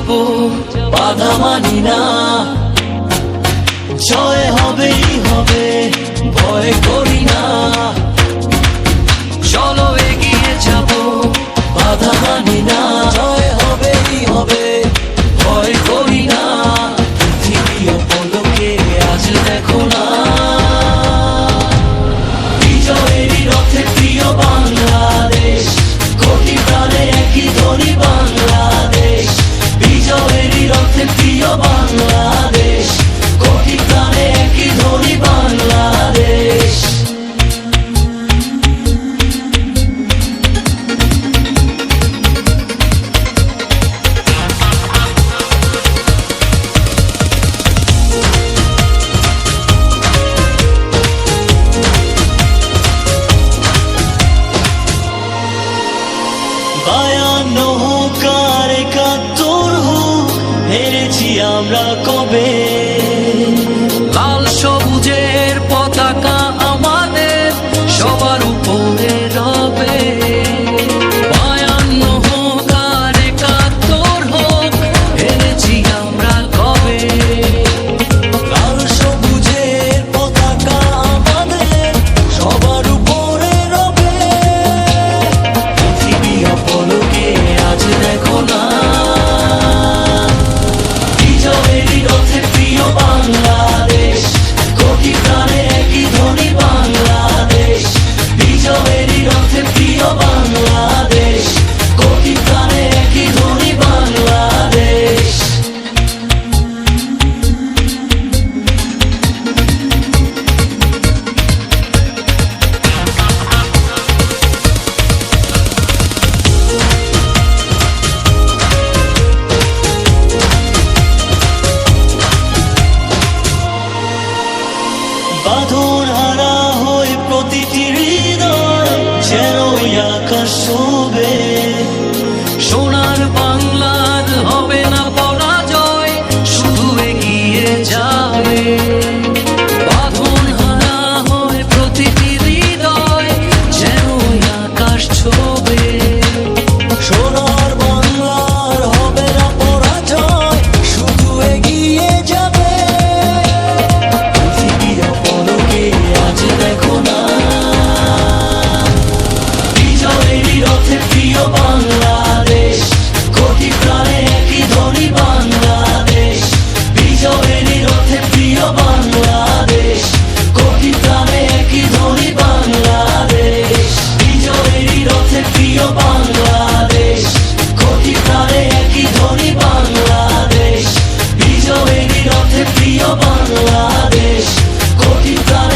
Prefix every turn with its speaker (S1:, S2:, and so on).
S1: যাব বাধা মানি না। বাংলাদেশ কোটি প্রাণে একই ধনী বাংলাদেশ। বায়ান্ন কারে কাত আমরা কবে বাঁধন হারা হয়ে প্রতিটি হৃদয়, যেন আকাশ শোবে। সোনার বাংলার হবে না পরাজয়, শুধু এগিয়ে যাবে। বাংলাদেশ কোটি প্রাণ